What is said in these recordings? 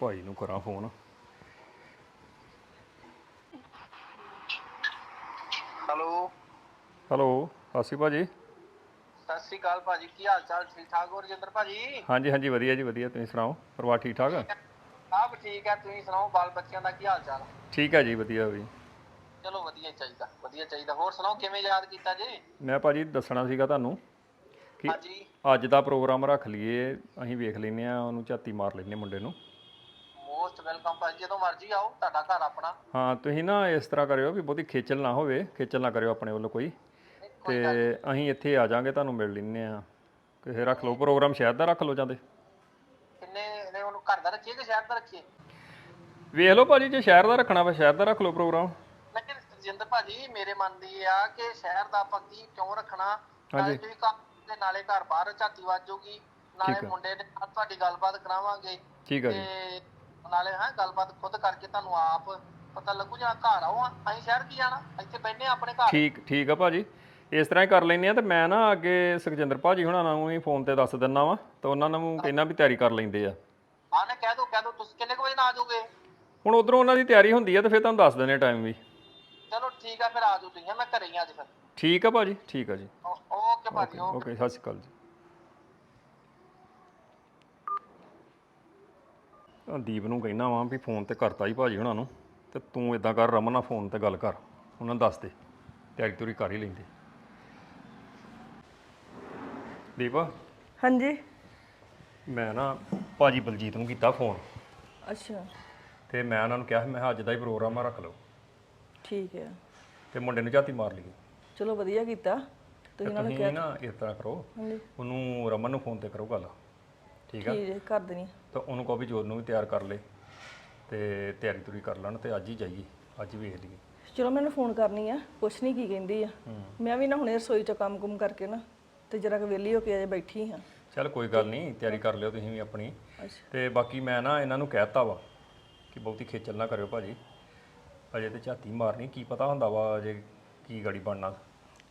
ਭਾਈ ਨੂੰ ਕਰਾਂ phone hello hello ਸ਼੍ਰੀ ਭਾਜੀ। ਸਤਿ ਸ੍ਰੀ ਅਕਾਲ ਭਾਜੀ ਕੀ ਹਾਲ ਚਾਲ? ਠੀਕ ਠਾਕ ਹੋ ਰਜਿੰਦਰ ਭਾਜੀ? ਹਾਂਜੀ ਹਾਂਜੀ ਵਧੀਆ ਜੀ ਵਧੀਆ। ਤੁਸੀਂ ਸੁਣਾਓ? ਪਰਿਵਾਰ ਠੀਕ ਠਾਕ? ਆਪ ਠੀਕ ਹੈ। ਤੁਸੀਂ ਸੁਣਾਓ ਬਾਲ ਬੱਚਿਆਂ ਦਾ ਕੀ ਹਾਲ ਚਾਲ? ਠੀਕ ਹੈ ਜੀ ਵਧੀਆ ਵੀ। ਚਲੋ ਵਧੀਆ ਹੀ ਚਾਹੀਦਾ ਵਧੀਆ ਚਾਹੀਦਾ। ਹੋਰ ਸੁਣਾਓ ਕਿਵੇਂ ਯਾਦ ਕੀਤਾ ਜੀ? ਮੈਂ ਭਾਜੀ ਦੱਸਣਾ ਸੀਗਾ ਤੁਹਾਨੂੰ ਕਿ ਹਾਂਜੀ। ਅੱਜ ਦਾ ਪ੍ਰੋਗਰਾਮ ਰੱਖ ਲਈਏ ਅਸੀਂ ਵੇਖ ਲੈਨੇ ਆ ਉਹਨੂੰ ਝਾਤੀ ਮਾਰ ਲੈਨੇ ਮੁੰਡੇ ਨੂੰ। ਮੋਸਟ ਵੈਲਕਮ ਭਾਜੀ ਜਦੋਂ ਮਰਜ਼ੀ ਆਓ ਤੁਹਾਡਾ ਘਰ ਆਪਣਾ। ਹਾਂ ਤੁਸੀਂ ਨਾ ਇਸ ਤਰ੍ਹਾਂ ਕਰਿਓ ਵੀ ਬਹੁਤੀ ਖੇਚਲ ਨਾ ਹੋਵੇ ਖੇਚਲ ਨਾ ਕਰਿਓ ਆਪਣੇ ਵੱਲੋਂ ਕੋਈ। ਤੇ ਅਸੀਂ ਇੱਥੇ ਆ ਜਾਾਂਗੇ ਤੁਹਾਨੂੰ ਮਿਲ ਲੈਨੇ ਆ ਕਿਸੇ ਰੱਖ ਲਓ ਪ੍ਰੋਗਰਾਮ ਸ਼ਹਿਰ ਦਾ ਰੱਖ ਲਓ ਜਾਂਦੇ ਕਿੰਨੇ ਨੇ ਉਹਨੂੰ ਘਰ ਦਾ ਰੱਖੀਏ ਕਿ ਸ਼ਹਿਰ ਦਾ ਰੱਖੀਏ? ਵੇਖ ਲਓ ਭਾਜੀ ਜੇ ਸ਼ਹਿਰ ਦਾ ਰੱਖਣਾ ਵਾ ਸ਼ਹਿਰ ਦਾ ਰੱਖ ਲਓ ਪ੍ਰੋਗਰਾਮ। ਲੇਕਿਨ ਰਜਿੰਦਰ ਭਾਜੀ ਮੇਰੇ ਮਨ ਦੀ ਆ ਕਿ ਸ਼ਹਿਰ ਦਾ ਆਪਾਂ ਕੀ ਕਿਉਂ ਰੱਖਣਾ? ਨਾਲੇ ਤੁਸੀਂ ਘਰ ਦੇ ਨਾਲੇ ਘਰ ਬਾਹਰ ਝਾਤੀ ਵੱਜੂਗੀ ਨਾਲੇ ਮੁੰਡੇ ਦੇ ਨਾਲ ਤੁਹਾਡੀ ਗੱਲਬਾਤ ਕਰਾਵਾਂਗੇ। ਠੀਕ ਆ ਜੀ। ਨਾਲੇ ਹਾਂ ਗੱਲਬਾਤ ਖੁਦ ਕਰਕੇ ਤੁਹਾਨੂੰ ਆਪ ਪਤਾ ਲੱਗੂ ਜਾਂ ਘਰ ਆਓ ਅਸੀਂ ਸ਼ਹਿਰ ਕੀ ਜਾਣਾ? ਇੱਥੇ ਬੈਠੇ ਆਪਣੇ ਘਰ। ਠੀਕ ਠੀਕ ਆ ਭਾਜੀ। ਇਸ ਤਰ੍ਹਾਂ ਹੀ ਕਰ ਲੈਨੇ ਆ ਤੇ ਮੈਂ ਨਾ ਅੱਗੇ ਸੁਖਜਿੰਦਰ ਭਾਜੀ ਹੁਣਾਂ ਨੂੰ ਵੀ ਫੋਨ ਤੇ ਦੱਸ ਦਿੰਨਾ ਵਾ ਤਾਂ ਉਹਨਾਂ ਨੂੰ ਕਹਿਣਾ ਵੀ ਤਿਆਰੀ ਕਰ ਲੈਂਦੇ ਆ। ਹਾਂ ਨੇ ਕਹਿ ਦੋ ਕਹਿ ਦੋ। ਤੁਸੀਂ ਕਿੰਨੇ ਕੁ ਵਜੇ ਨਾਲ ਆ ਜਾਓਗੇ? ਹੁਣ ਉਧਰੋਂ ਉਹਨਾਂ ਦੀ ਤਿਆਰੀ ਹੁੰਦੀ ਆ ਤੇ ਫਿਰ ਤੁਹਾਨੂੰ ਦੱਸ ਦਿੰਦੇ ਟਾਈਮ ਵੀ। ਚਲੋ ਠੀਕ ਆ ਫਿਰ ਆ ਜਾਓ ਤੁਸੀਂ। ਮੈਂ ਘਰੇ ਹੀ ਆ ਅੱਜ ਫਿਰ। ਠੀਕ ਆ ਭਾਜੀ ਠੀਕ ਆ ਜੀ। ਓ- ਓਕੇ ਭਾਜੀ ਓਕੇ। ਓਕੇ ਸਤਿ ਸ਼੍ਰੀ ਅਕਾਲ ਜੀ। ਦੀਪ ਨੂੰ ਕਹਿਣਾ ਵਾਂ ਵੀ ਫੋਨ ਤੇ ਕਰਤਾ ਹੀ ਭਾਜੀ ਹੁਣਾਂ ਨੂੰ ਤੇ ਤੂੰ ਇਦਾਂ ਕਰ ਰਮਨ ਨਾਲ ਫੋਨ ਤੇ ਗੱਲ ਕਰ ਉਹਨਾਂ ਨੂੰ ਦੱਸ ਦੇ ਤਿਆਰੀ ਤੁਰੀ ਕਰ ਹੀ ਲੈਂਦੇ। ਦੀਪ? ਹਾਂਜੀ। ਮੈਂ ਨਾ ਭਾਜੀ ਬਲਜੀਤ ਨੂੰ ਕੀਤਾ ਫੋਨ। ਅੱਛਾ। ਤੇ ਮੈਂ ਉਹਨਾਂ ਨੂੰ ਕਿਹਾ ਸੀ ਮੈਂ ਕਿਹਾ ਅੱਜ ਦਾ ਹੀ ਪ੍ਰੋਗਰਾਮ ਆ ਰੱਖ ਲਓ। ਠੀਕ ਹੈ। ਤੇ ਮੁੰਡੇ ਨੂੰ ਝਾਤੀ ਮਾਰ ਲਈਏ ਚਲੋ ਵਧੀਆ ਕੀਤਾ। ਤੇ ਤੁਸੀਂ ਨਾ ਇਸ ਤਰ੍ਹਾਂ ਕਰੋ ਹਾਂਜੀ। ਉਹਨੂੰ ਰਮਨ ਨੂੰ ਫੋਨ ਤੇ ਕਰੋ ਗੱਲ। ਠੀਕ ਆ। ਠੀਕ ਹੈ ਕਰ ਦੇਣੀ ਤਾਂ ਉਹਨੂੰ ਕਹੋ ਵੀ ਜੋਤ ਨੂੰ ਵੀ ਤਿਆਰ ਕਰ ਲੈ ਤੇ ਤਿਆਰੀ ਤੁਰੀ ਕਰ ਲੈਣ ਤੇ ਅੱਜ ਹੀ ਜਾਈਏ ਅੱਜ ਹੀ ਵੇਖ ਲਈਏ। ਚਲੋ ਮੈਨੂੰ ਫੋਨ ਕਰਨੀ ਆ ਪੁੱਛ ਨਹੀਂ ਕੀ ਕਹਿੰਦੀ ਆ। ਮੈਂ ਵੀ ਨਾ ਹੁਣੇ ਰਸੋਈ ਚ ਕੰਮ ਕੁਮ ਕਰਕੇ ਨਾ ਤੇ ਜਰਾ ਕੁ ਵਿਹਲੀ ਹੋ ਕੇ ਅਜੇ ਬੈਠੀ ਹਾਂ ਚੱਲ ਕੋਈ ਗੱਲ ਨਹੀਂ ਤਿਆਰੀ ਕਰ ਲਿਓ ਤੁਸੀਂ ਵੀ ਆਪਣੀ। ਅੱਛਾ। ਤੇ ਬਾਕੀ ਮੈਂ ਨਾ ਇਹਨਾਂ ਨੂੰ ਕਹਿਤਾ ਵਾ ਕਿ ਬਹੁਤੀ ਖੇਚਲ ਨਾ ਕਰਿਓ ਭਾਜੀ। ਅਜੇ ਤੇ ਝਾਤੀ ਮਾਰਨੀ ਕੀ ਪਤਾ ਹੁੰਦਾ ਵਾ ਅਜੇ ਕੀ ਗਾੜੀ ਬਣਨਾ।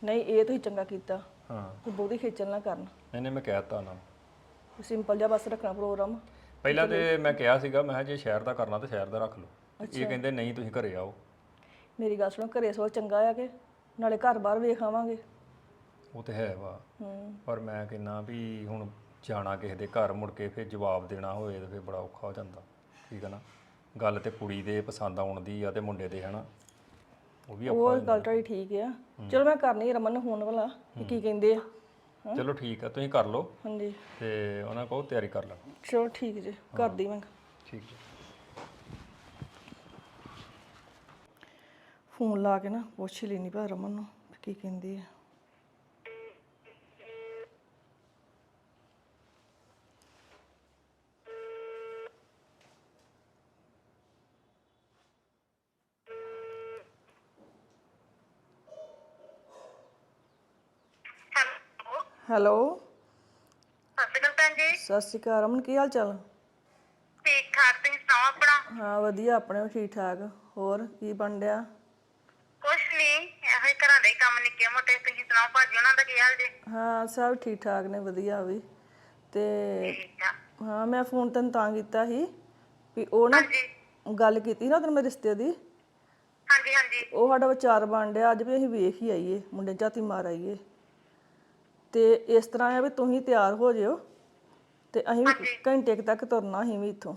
ਨਹੀਂ ਇਹ ਤੁਸੀਂ ਚੰਗਾ ਕੀਤਾ। ਹਾਂ। ਬਹੁਤੀ ਖੇਚਲ ਨਾ ਕਰਨ। ਨਹੀਂ ਨਹੀਂ ਮੈਂ ਕਹਿਤਾ ਉਹਨਾਂ ਨੂੰ। ਸਿੰਪਲ ਜਿਹਾ ਬਸ ਰੱਖਣਾ ਪ੍ਰੋਗਰਾਮ ਪਹਿਲਾਂ ਤੇ ਮੈਂ ਕਿਹਾ ਸੀਗਾ ਮੈਂ ਕਿਹਾ ਜੇ ਸ਼ਹਿਰ ਦਾ ਕਰਨਾ ਤੇ ਸ਼ਹਿਰ ਦਾ ਰੱਖ ਲਓ। ਇਹ ਕਹਿੰਦੇ ਨਹੀਂ ਤੁਸੀਂ ਘਰੇ ਆਓ। ਮੇਰੀ ਗੱਲ ਸੁਣੋ ਘਰੇ ਸੋ ਚੰਗਾ ਆ ਕਿ ਨਾਲੇ ਘਰ ਬਾਹਰ ਵੇਖ ਆਵਾਂਗੇ। ਉਹ ਤੇ ਹੈ ਵਾ। ਪਰ ਮੈਂ ਕਹਿੰਨਾ ਵੀ ਹੁਣ ਜਾਣਾ ਕਿਸੇ ਦੇ ਘਰ ਮੁੜ ਕੇ ਫਿਰ ਜਵਾਬ ਦੇਣਾ ਹੋਏ ਤੇ ਫਿਰ ਬੜਾ ਔਖਾ ਹੋ ਜਾਂਦਾ। ਠੀਕ ਹੈ ਨਾ? ਗੱਲ ਤੇ ਕੁੜੀ ਦੇ ਪਸੰਦ ਆਉਣ ਦੀ ਆ ਤੇ ਮੁੰਡੇ ਦੇ ਹਨਾ? ਉਹ ਵੀ ਉਹ ਗੱਲ ਤੁਹਾਡੀ ਠੀਕ ਆ। ਚਲੋ ਮੈਂ ਕਰਨੀ ਰਮਨ ਨੂੰ ਫੋਨ ਵਾਲਾ ਕੀ ਕਹਿੰਦੇ ਆ। ਚਲੋ ਠੀਕ ਆ ਤੁਸੀਂ ਕਰ ਲਓ। ਹਾਂਜੀ। ਤੇ ਉਹਨਾਂ ਕੋਲ ਤਿਆਰੀ ਕਰ ਲੈ। ਚਲੋ ਠੀਕ ਜੀ ਕਰਦੀ ਮੈਂ। ਠੀਕ ਜੀ। ਫੋਨ ਲਾ ਕੇ ਨਾ ਪੁੱਛ ਹੀ ਲੈਣੀ ਭਾ ਰਮਨ ਨੂੰ ਵੀ ਕੀ ਕਹਿੰਦੀ ਆ। ਹੈਲੋ। ਸਤਿ ਸ਼੍ਰੀ ਅਕਾਲ ਭੈਣ ਜੀ। ਸਤਿ ਸ਼੍ਰੀ ਅਕਾਲ ਰਮਨ ਕੀ ਹਾਲ ਚਾਲ? ਠੀਕ ਠਾਕ ਤੁਸੀਂ ਸੁਣਾਓ ਆਪਣਾ? ਹਾਂ ਵਧੀਆ ਆਪਣੇ ਵੀ ਠੀਕ ਠਾਕ। ਹੋਰ ਕੀ ਬਣ ਡਿਆ ਕੁਛ ਨਹੀਂ ਇਹੋ ਹੀ ਘਰਾਂ ਦੇ ਹੀ ਕੰਮ ਨਿੱਕੇ ਮੋਟੇ ਤੁਸੀਂ ਸੁਣਾਓ ਭਾਜੀ ਉਹਨਾਂ ਦਾ ਕੀ ਹਾਲ ਜੀ? ਹਾਂ ਸਭ ਠੀਕ ਠਾਕ ਨੇ ਵਧੀਆ ਵੀ। ਤੇ ਠੀਕ ਆ। ਹਾਂ ਮੈਂ ਫੋਨ ਤੈਨੂੰ ਤਾਂ ਕੀਤਾ ਸੀ ਵੀ ਉਹ ਨਾ ਗੱਲ ਕੀਤੀ ਨਾ ਉਹਦੇ ਮੇਰੇ ਰਿਸ਼ਤੇ ਦੀ। ਹਾਂਜੀ ਹਾਂਜੀ। ਉਹ ਸਾਡਾ ਵਿਚਾਰ ਬਣ ਡਿਆ ਅੱਜ ਵੀ ਅਸੀਂ ਵੇਖ ਹੀ ਆਈਏ ਮੁੰਡੇ ਨੂੰ ਝਾਤੀ ਮਾਰ ਆਈਏ। ਤੇ ਇਸ ਤਰ੍ਹਾਂ ਆ ਵੀ ਤੁਸੀਂ ਤਿਆਰ ਹੋ ਜਿਓ ਤੇ ਅਸੀਂ ਵੀ ਘੰਟੇ ਕੁ ਤੱਕ ਤੁਰਨਾ ਅਸੀਂ ਵੀ ਇੱਥੋਂ।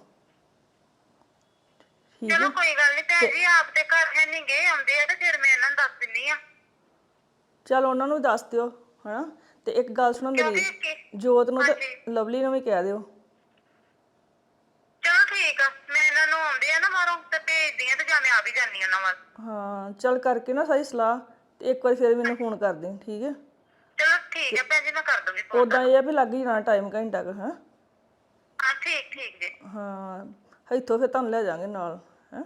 ਠੀਕ ਚਲੋ ਹੈ ਕੋਈ ਗੱਲ ਨਹੀਂ ਭੈਣ ਜੀ ਆਪ ਤੇ ਘਰ ਹੈ ਨਹੀਂ ਗਏ ਆਉਂਦੇ ਆ ਤੇ ਫਿਰ ਮੈਂ ਇਹਨਾਂ ਨੂੰ ਦੱਸ ਦਿੰਨੀ ਆ। ਚਲ ਉਹਨਾਂ ਨੂੰ ਦੱਸ ਦਿਓ ਹਨਾ? ਤੇ ਇੱਕ ਗੱਲ ਸੁਣੋ ਮੇਰੀ ਕਿ ਜੋਤ ਨੂੰ ਤੇ ਲਵਲੀ ਨੂੰ ਵੀ ਕਹਿ ਦਿਓ। ਚਲੋ ਠੀਕ ਆ ਮੈਂ ਇਹਨਾਂ ਨੂੰ ਆਉਂਦੇ ਆ ਨਾ ਮਾਰੋਂ ਤੇ ਭੇਜਦੀ ਆ ਤੇ ਜਾਂ ਮੈਂ ਆ ਵੀ ਜਾਨੀ ਉਹਨਾਂ ਵੱਲ। ਹਾਂ ਚਲ ਕਰਕੇ ਨਾ ਸਹੀ ਸਲਾਹ ਤੇ ਇੱਕ ਵਾਰੀ ਫਿਰ ਮੈਨੂੰ ਫੋਨ ਕਰ ਦੇ ਠੀਕ ਹੈ ਠੀਕ ਆ ਭੈਣ ਜੀ ਮੈਂ ਕਰ ਦੂੰਗੀ ਫੋਨ ਉਦਾਂ ਇਹ ਆ ਵੀ ਲੱਗ ਹੀ ਜਾਣਾ ਟਾਈਮ ਘੰਟਾ ਕੁ ਹਾਂ? ਹਾਂ ਠੀਕ ਠੀਕ ਜੀ। ਹਾਂ ਇੱਥੋਂ ਫਿਰ ਤੁਹਾਨੂੰ ਲੈ ਜਾਾਂਗੇ ਨਾਲ ਹੈ?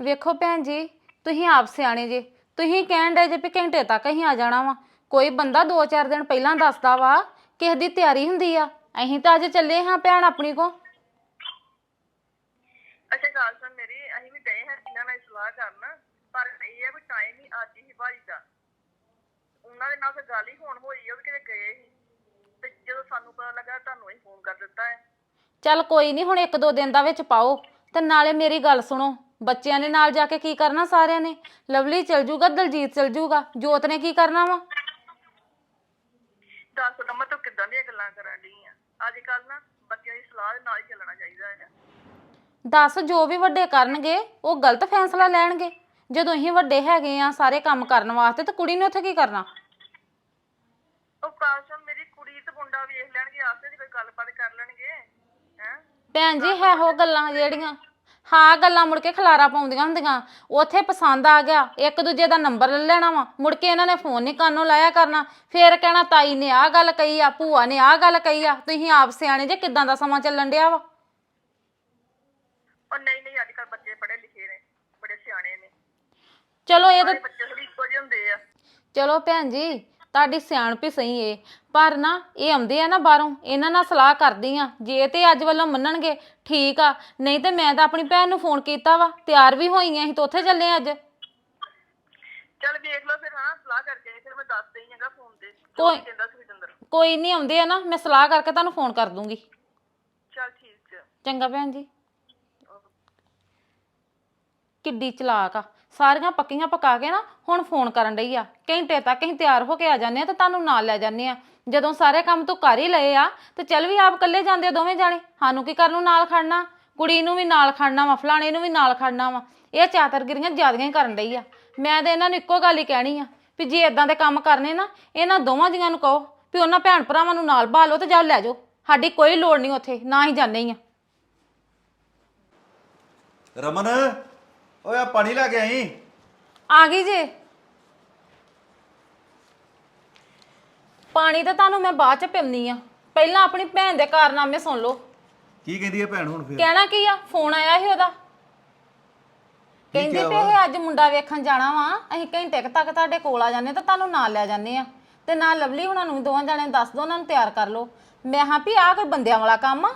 ਵੇਖੋ ਭੈਣ ਜੀ ਤੁਸੀਂ ਆਪ ਸਿਆਣੇ ਜੇ। ਤੁਸੀਂ ਕਹਿਣ ਦੇ ਜੇ ਵੀ ਘੰਟੇ ਤੱਕ ਅਸੀਂ ਆ ਜਾਣਾ ਵਾ। ਕੋਈ ਬੰਦਾ 2-4 ਦਿਨ ਪਹਿਲਾਂ ਦੱਸਦਾ ਵਾ ਕਿਸੇ ਦੀ ਤਿਆਰੀ ਹੁੰਦੀ ਆ। ਅਸੀਂ ਤਾਂ ਅੱਜ ਚੱਲੇ ਹਾਂ ਭੈਣ ਆਪਣੀ ਕੋ ਅੱਛਾ ਗੱਲ ਸੁਣ ਮੇਰੀ ਅਸੀਂ ਵੀ ਗਏ ਹਾਂ ਇਹਨਾਂ ਨਾਲ ਸਲਾਹ ਕਰਨ ਪਰ ਇਹ ਹੈ ਵੀ ਟਾਈਮ ਹੀ ਅੱਜ ਹੀ ਭਾਜੀ ਦਾ ਉਹਨਾਂ ਦੇ ਨਾਲ ਫਿਰ ਗੱਲ ਹੀ ਹੋਣ ਹੋਈ ਉਹ ਵੀ ਕਿਤੇ ਗਏ ਸੀ। ਤੇ ਜਦੋਂ ਸਾਨੂੰ ਪਤਾ ਲੱਗਾ ਤੁਹਾਨੂੰ ਹੀ ਫੋਨ ਕਰ ਦਿੱਤਾ ਹੈ। ਚੱਲ ਕੋਈ ਨਹੀਂ ਹੁਣ ਇੱਕ ਦੋ ਦਿਨ ਦਾ ਵਿੱਚ ਪਾਓ ਤੇ ਨਾਲੇ ਮੇਰੀ ਗੱਲ ਸੁਣੋ ਬੱਚਿਆਂ ਨੇ ਨਾਲ ਜਾ ਕੇ ਕੀ ਕਰਨਾ ਸਾਰਿਆਂ ਨੇ? ਲਵਲੀ ਚਲ ਜੂਗਾ ਦਲਜੀਤ ਚਲ ਜੂਗਾ ਜੋਤ ਨੇ ਕੀ ਕਰਨਾ ਵਾ? ਦੱਸ ਰਮਨ ਤੂੰ ਕਿੱਦਾਂ ਦੀਆਂ ਗੱਲਾਂ ਕਰਨ ਡਈ ਆ। ਅੱਜ ਕੱਲ ਨਾ ਬੱਚਿਆਂ ਦੀ ਸਲਾਹ ਦੇ ਨਾਲ ਹੀ ਚੱਲਣਾ ਚਾਹੀਦਾ ਹੈ ਦੱਸ ਜੋ ਵੀ ਵੱਡੇ ਕਰਨਗੇ ਉਹ ਗਲਤ ਫੈਸਲਾ ਲੈਣਗੇ। ਜਦੋਂ ਅਸੀਂ ਵੱਡੇ ਹੈਗੇ ਆ ਸਾਰੇ ਕੰਮ ਕਰਨ ਵਾਸਤੇ ਤੇ ਕੁੜੀ ਨੇ ਉੱਥੇ ਕੀ ਕਰਨਾ? ਉਹ ਕਾਸ਼ਮ ਮੇਰੀ ਕੁੜੀ ਤੇ ਮੁੰਡਾ ਵੇਖ ਲੈਣਗੇ ਆਪਸੇ ਦੀ ਕੋਈ ਗੱਲਬਾਤ ਕਰ ਲੈਣਗੇ ਹੈ? ਭੈਣ ਜੀ ਹੈ ਉਹ ਗੱਲਾਂ ਜਿਹੜੀਆਂ ਹਾਂ ਗੱਲਾਂ ਮੁੜ ਕੇ ਖਲਾਰਾ ਪਾਉਂਦੀਆਂ ਹੁੰਦੀਆਂ ਉੱਥੇ ਪਸੰਦ ਆ ਗਿਆ ਇੱਕ ਦੂਜੇ ਦਾ ਨੰਬਰ ਲੈ ਲੈਣਾ ਵਾ ਮੁੜ ਕੇ ਇਹਨਾਂ ਨੇ ਫੋਨ ਨਹੀਂ ਕੰਨੋਂ ਲਾਇਆ ਕਰਨਾ ਫੇਰ ਕਹਿਣਾ ਤਾਈ ਨੇ ਆਹ ਗੱਲ ਕਹੀ ਆ ਭੂਆ ਨੇ ਆਹ ਗੱਲ ਕਹੀ ਆ ਤੁਸੀਂ ਆਪ ਸਿਆਣੇ ਜੇ ਕਿਦਾਂ ਦਾ ਸਮਾਂ ਚੱਲਣ ਡਿਆ ਵਾ? ਉਹ ਨਹੀਂ ਨਹੀਂ ਅੱਜ ਕੱਲ ਬੱਚੇ ਪੜ੍ਹੇ ਲਿਖੇ ਨੇ ਬੜੇ ਸਿਆਣੇ ਨੇ। ਚਲੋ ਇਹ ਤਾਂ ਸਾਰੇ ਬੱਚੇ ਥੋੜੀ ਇੱਕੋ ਜਿਹੇ ਹੁੰਦੇ ਆ। ਚਲੋ ਭੈਣ ਜੀ ਤੁਹਾਡੀ ਸਿਆਣਪ ਸਹੀ ਏ। ਪਰ ਨਾ ਇਹ ਆਉਂਦੇ ਆ ਨਾ ਬਾਹਰੋਂ ਇਹਨਾਂ ਨਾਲ ਸਲਾਹ ਕਰਦੀ ਆ। ਜੇ ਤੇ ਅੱਜ ਵੱਲੋਂ ਮੰਨਣਗੇ ਠੀਕ ਆ। ਨਹੀਂ ਤੇ ਮੈਂ ਤਾਂ ਆਪਣੀ ਭੈਣ ਨੂੰ ਫੋਨ ਕੀਤਾ ਵਾ ਤਿਆਰ ਵੀ ਹੋਈਆਂ ਅਸੀਂ ਤਾਂ ਉੱਥੇ ਚੱਲੇ ਆ ਅੱਜ। ਚੱਲ ਵੇਖ ਲਓ ਫਿਰ ਹਾਂ ਸਲਾਹ ਕਰਕੇ ਫਿਰ ਮੈਂ ਦੱਸ ਦੇਈ ਹੈਗਾ ਫੋਨ ਤੇ। ਕੋਈ- ਕੋਈ ਕਹਿੰਦਾ ਸੁਖਿੰਦਰ ਕੋਈ ਨਹੀਂ ਆਉਂਦੇ ਆ ਨਾ ਮੈਂ ਸਲਾਹ ਕਰਕੇ ਤੁਹਾਨੂੰ ਫੋਨ ਕਰ ਦੂੰਗੀ। ਚੱਲ ਠੀਕ ਹੈ ਚੰਗਾ ਭੈਣ ਜੀ। ਕਿੱਡੀ ਚਲਾਕ ਆ। ਸਾਰੀਆਂ ਪੱਕੀਆਂ ਪਕਾ ਕੇ ਨਾ ਹੁਣ ਫੋਨ ਕਰਨ ਡਈ ਆ। ਘੰਟੇ ਤੱਕ ਅਸੀਂ ਤਿਆਰ ਹੋ ਕੇ ਆ ਜਾਂਦੇ ਆ ਤੇ ਤੁਹਾਨੂੰ ਨਾਲ ਲੈ ਜਾਂਦੇ ਆ। ਜਦੋਂ ਸਾਰੇ ਕੰਮ ਤੂੰ ਕਰ ਹੀ ਲਏ ਆ, ਤੇ ਚੱਲ ਵੀ ਆਪ ਇਕੱਲੇ ਜਾਂਦੇ ਆ ਦੋਵੇਂ ਜਾਣੇ। ਸਾਨੂੰ ਕੀ ਕਰਨ ਨੂੰ ਨਾਲ ਖੜਨਾ? ਕੁੜੀ ਨੂੰ ਵੀ ਨਾਲ ਖੜਨਾ ਵਾ, ਫਲਾਣੇ ਨੂੰ ਵੀ ਨਾਲ ਖੜਨਾ ਵਾ। ਇਹ ਚਾਤਰਗਿਰੀਆਂ ਜ਼ਿਆਦੀਆਂ ਹੀ ਕਰਨ ਡਈ ਆ। ਮੈਂ ਤਾਂ ਇਹਨਾਂ ਨੂੰ ਇੱਕੋ ਗੱਲ ਹੀ ਕਹਿਣੀ ਆ ਵੀ ਜੇ ਇਦਾਂ ਦੇ ਕੰਮ ਕਰਨੇ ਨਾ, ਇਹਨਾਂ ਦੋਵਾਂ ਜੀਆਂ ਨੂੰ ਕਹੋ ਵੀ ਉਹਨਾਂ ਭੈਣ ਭਰਾਵਾਂ ਨੂੰ ਨਾਲ ਬਾਲੋ ਤੇ ਜਾਓ ਲੈ ਜਾਓ। ਸਾਡੀ ਕੋਈ ਲੋੜ ਨਹੀਂ ਉੱਥੇ, ਨਾ ਹੀ ਜਾਂਦੇ ਹੀ ਆ। ਰਮਨ ਓਏ ਆ ਪਾਣੀ ਲੈ ਕੇ ਆਈ। ਆ ਗਈ ਜੇ। ਪਾਣੀ ਤਾਂ ਤੁਹਾਨੂੰ ਮੈਂ ਬਾਅਦ ਚ ਪਿਉਣੀ ਆ। ਪਹਿਲਾਂ ਆਪਣੀ ਭੈਣ ਦੇ ਕਾਰਨਾਮੇ ਸੁਣ ਲਓ। ਕੀ ਕਹਿੰਦੀ ਹੈ ਭੈਣ ਹੁਣ ਫਿਰ? ਕਹਿਣਾ ਕੀ ਆ? ਫੋਨ ਆਇਆ ਸੀ ਉਹਦਾ। ਕਹਿੰਦੀ? ਇਹ ਅੱਜ ਮੁੰਡਾ ਵੇਖਣ ਜਾਣਾ ਵਾ। ਅਸੀਂ ਘੰਟੇ ਕੁ ਤੱਕ ਤੁਹਾਡੇ ਕੋਲ ਆ ਜਾਂਦੇ ਤਾਂ ਤੁਹਾਨੂੰ ਨਾਲ ਲੈ ਜਾਂਦੇ ਆ। ਤੇ ਨਾਲ ਲਵਲੀ ਹੁਣਾਂ ਨੂੰ ਵੀ ਦੋਵਾਂ ਜਣਿਆਂ ਨੂੰ ਦੱਸ ਦੋ ਉਹਨਾਂ ਨੂੰ ਤਿਆਰ ਕਰ ਲਓ। ਮੈਂ ਹਾਂ ਵੀ ਆਹ ਕੋਈ ਬੰਦਿਆਂ ਵਾਲਾ ਕੰਮ ਆ।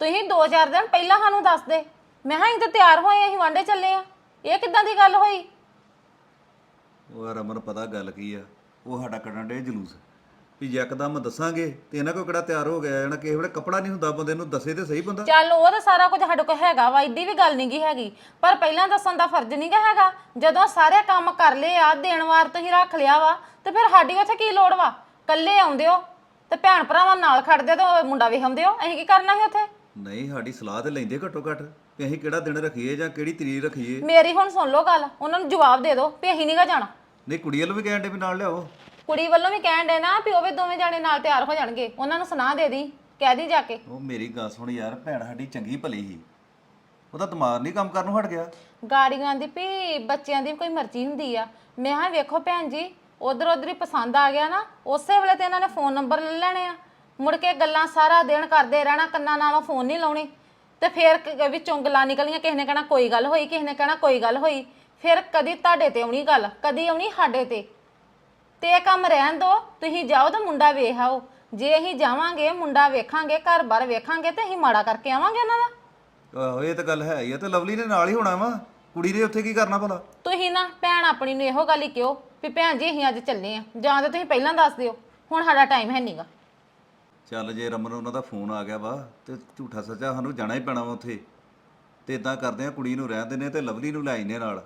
ਤੁਸੀਂ 2-4 ਦਿਨ ਪਹਿਲਾਂ ਸਾਨੂੰ ਦੱਸ ਦੇ। ਮੈਂ ਹਾਂ ਅਸੀਂ ਤਾਂ ਤਿਆਰ ਹੋਏ ਅਸੀਂ ਵਾਂਡੇ ਚੱਲੇ ਆ। ਇਹ ਕਿੱਦਾਂ ਦੀ ਗੱਲ ਹੋਈ? ਉਹ ਰਮਨ ਪਤਾ ਗੱਲ ਕੀ ਆ? ਉਹ ਸਾਡਾ ਕੱਢਣ ਦੇ ਜਲੂਸ। ਵੀ ਯਕਦਮ ਦੱਸਾਂਗੇ ਤੇ ਇਹਨਾਂ ਕੋ ਕਿਹੜਾ ਤਿਆਰ ਹੋ ਗਿਆ ਜਾਣਾ ਕਿਸੇ ਵੇਲੇ ਕੱਪੜਾ ਨਹੀਂ ਹੁੰਦਾ ਬੰਦੇ ਨੂੰ ਦੱਸੇ ਤੇ ਸਹੀ ਬੰਦਾ। ਚੱਲ ਉਹ ਤਾਂ ਸਾਰਾ ਕੁਝ ਸਾਡੇ ਕੋਲ ਹੈਗਾ ਵਾ ਏਡੀ ਵੀ ਗੱਲ ਨਹੀਂਗੀ ਹੈਗੀ। ਪਰ ਪਹਿਲਾਂ ਦੱਸਣ ਦਾ ਫਰਜ਼ ਨਹੀਂਗਾ ਹੈਗਾ। ਜਦੋਂ ਸਾਰੇ ਕੰਮ ਕਰ ਲਏ ਆ ਦੇਣ ਵਾਰ ਤੁਸੀਂ ਰੱਖ ਲਿਆ ਵਾ ਤੇ ਫਿਰ ਸਾਡੀ ਉੱਥੇ ਕੀ ਲੋੜ ਵਾ? ਕੱਲੇ ਆਉਂਦੇ ਹੋ ਤੇ ਭੈਣ ਭਰਾਵਾਂ ਨਾਲ ਖੜਦੇ ਤੇ ਉਹ ਮੁੰਡਾ ਵੀ ਆਉਂਦੇ ਹੋ? ਅਸੀਂ ਕੀ ਕਰਨਾ ਸੀ ਉੱਥੇ? ਨਹੀਂ ਸਾਡੀ ਸਲਾਹ ਤੇ ਲੈਂਦੇ ਘੱਟੋ ਘੱਟ। ਵੀ ਅਸੀਂ ਕਿਹੜਾ ਦਿਨ ਰੱਖੀਏ ਜਾਂ ਕਿਹੜੀ ਤਰੀਕ ਰੱਖੀਏ? ਮੇਰੀ ਹੁਣ ਸੁਣ ਲਓ ਗੱਲ ਉਹਨਾਂ ਨੂੰ ਜਵਾਬ ਦੇ ਦਿਓ ਵੀ ਅਸੀਂ ਨਹੀਂਗਾ ਜਾਣਾ। ਨਹੀਂ ਕੁੜੀ ਵੱਲ ਵੀ ਕਹਿਣ ਦੇ ਵੀ ਨਾਲ ਲਿਆਓ। ਕੁੜੀ ਵੱਲੋਂ ਵੀ ਕਹਿਣ ਦੇ ਨਾ ਵੀ ਉਹ ਵੀ ਦੋਵੇਂ ਜਾਣੇ ਨਾਲ ਤਿਆਰ ਹੋ ਜਾਣਗੇ ਉਹਨਾਂ ਨੂੰ ਸੁਣਾ ਦੇ ਦੀ ਕਹਿ ਦੀ ਜਾ ਕੇ। ਉਹ ਮੇਰੀ ਗੱਲ ਸੁਣ ਯਾਰ ਭੈਣ ਸਾਡੀ ਚੰਗੀ ਭਲੀ ਸੀ। ਉਹਦਾ ਦਿਮਾਗ ਨਹੀਂ ਕੰਮ ਕਰਨੋਂ ਹਟ ਗਿਆ। ਗਾੜੀਆਂ ਦੀ ਵੀ ਬੱਚਿਆਂ ਦੀ ਕੋਈ ਮਰਜ਼ੀ ਹੁੰਦੀ ਆ। ਮੈਂ ਹਾਂ ਵੇਖੋ ਭੈਣ ਜੀ ਉਧਰ ਉਧਰ ਹੀ ਪਸੰਦ ਆ ਗਿਆ ਨਾ ਉਸੇ ਵੇਲੇ ਤੇ ਇਹਨਾਂ ਨੇ ਫੋਨ ਨੰਬਰ ਲੈ ਲੈਣੇ ਆ। ਮੁੜ ਕੇ ਗੱਲਾਂ ਸਾਰਾ ਦਿਨ ਕਰਦੇ ਰਹਿਣਾ ਕੰਨਾਂ ਨਾਲੋਂ ਫੋਨ ਨਹੀਂ ਲਾਉਣੇ। ਤੇ ਫਿਰ ਕ- ਵਿੱਚੋਂ ਗੱਲਾਂ ਨਿਕਲੀਆਂ ਕਿਸੇ ਨੇ ਕਹਿਣਾ ਕੋਈ ਗੱਲ ਹੋਈ ਕਿਸੇ ਨੇ ਕਹਿਣਾ ਕੋਈ ਗੱਲ ਹੋਈ। ਫਿਰ ਕਦੀ ਤੁਹਾਡੇ ਤੇ ਆਉਣੀ ਗੱਲ ਕਦੀ ਆਉਣੀ ਸਾਡੇ ਤੇ। ਤੇ ਇਹ ਕੰਮ ਰਹਿਣ ਦੋ ਤੁਸੀਂ ਜਾਓ ਤਾਂ ਮੁੰਡਾ ਵੇਖ ਆਓ। ਜੇ ਅਸੀਂ ਜਾਵਾਂਗੇ ਮੁੰਡਾ ਵੇਖਾਂਗੇ ਘਰ-ਬਾਰ ਵੇਖਾਂਗੇ ਤੇ ਅਸੀਂ ਮਾੜਾ ਕਰਕੇ ਆਵਾਂਗੇ ਉਹਨਾਂ ਦਾ। ਆਹੋ ਇਹ ਤਾਂ ਗੱਲ ਹੈ ਹੀ ਆ ਤੇ ਲਵਲੀ ਨੇ ਨਾਲ ਹੀ ਹੋਣਾ ਵਾ। ਕੁੜੀ ਨੇ ਉੱਥੇ ਕੀ ਕਰਨਾ ਭਲਾ? ਤੁਸੀਂ ਨਾ ਭੈਣ ਆਪਣੀ ਨੂੰ ਇਹੋ ਗੱਲ ਹੀ ਕਿਹੋ ਵੀ ਭੈਣ ਜੀ ਅਸੀਂ ਅੱਜ ਚੱਲੇ ਆ ਜਾਂ ਤਾਂ ਤੁਸੀਂ ਪਹਿਲਾਂ ਦੱਸ ਦਿਓ। ਹੁਣ ਸਾਡਾ ਟਾਈਮ ਹੈ ਨਹੀਂਗਾ ਚੱਲ ਜੇ ਰਮਨ ਉਹਨਾਂ ਦਾ ਫੋਨ ਆ ਗਿਆ ਵਾ ਤੇ ਝੂਠਾ ਸੱਚਾ ਸਾਨੂੰ ਜਾਣਾ ਹੀ ਪੈਣਾ ਵਾ ਉੱਥੇ। ਤੇ ਇਦਾਂ ਕਰਦੇ ਆ ਕੁੜੀ ਨੂੰ ਰਹਿਣ ਦਿੰਦੇ ਤੇ ਲਵਲੀ ਨੂੰ ਲੈ ਆਈਨੇ ਨਾਲ।